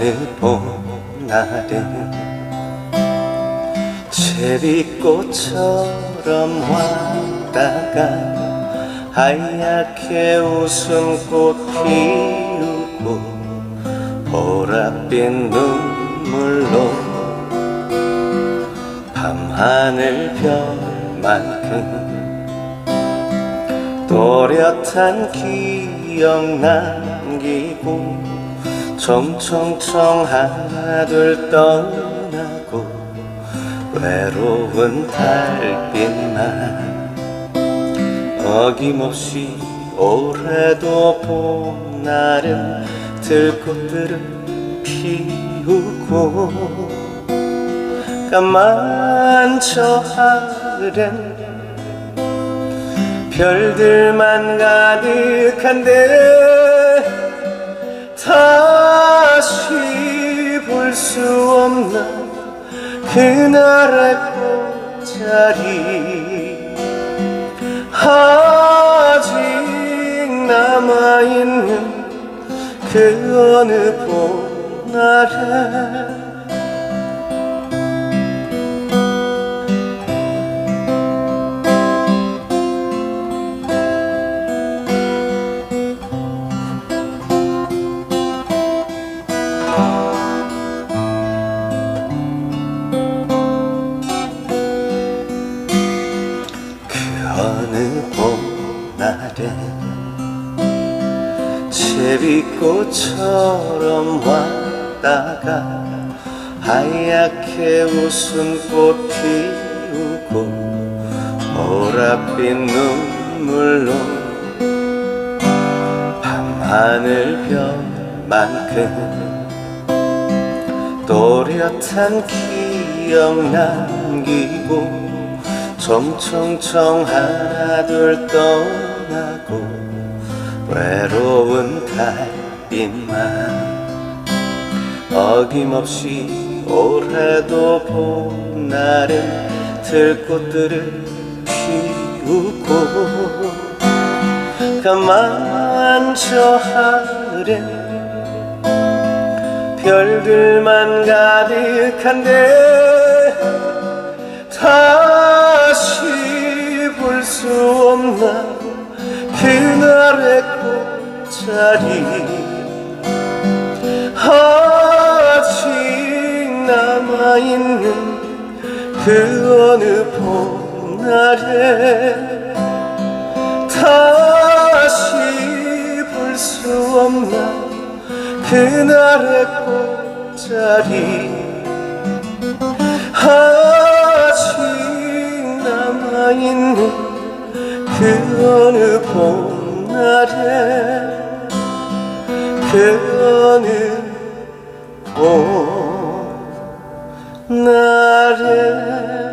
어느 봄날은 제비꽃처럼 왔다가 하얗게 웃음꽃 피우고 보랏빛 눈물로 밤하늘 별만큼 또렷한 기억 남기고 총총총 하나 둘 떠나고 외로운 달빛만 어김없이 올해도 봄날은 들꽃들을 피우고 까만 저 하늘엔 별들만 가득한데 그날의 꽃자리. 아직 남아있는 그 어느 봄날에 날에 제비꽃처럼 왔다가 하얗게 웃음꽃 피우고 보랏빛 눈물로 밤하늘 별만큼 또렷한 기억 남기고 총총총 하나 둘 떠나고 외로운 달빛만 어김없이 올해도 봄날은 들꽃들을 피우고 까만 저 하늘엔 별들만 가득한데 다 있는 그 어느 봄날에 다시 볼 수 없나? 그날의 꽃자리. 아직 남아있는 그 어느 봄날에 그 어느 봄 날에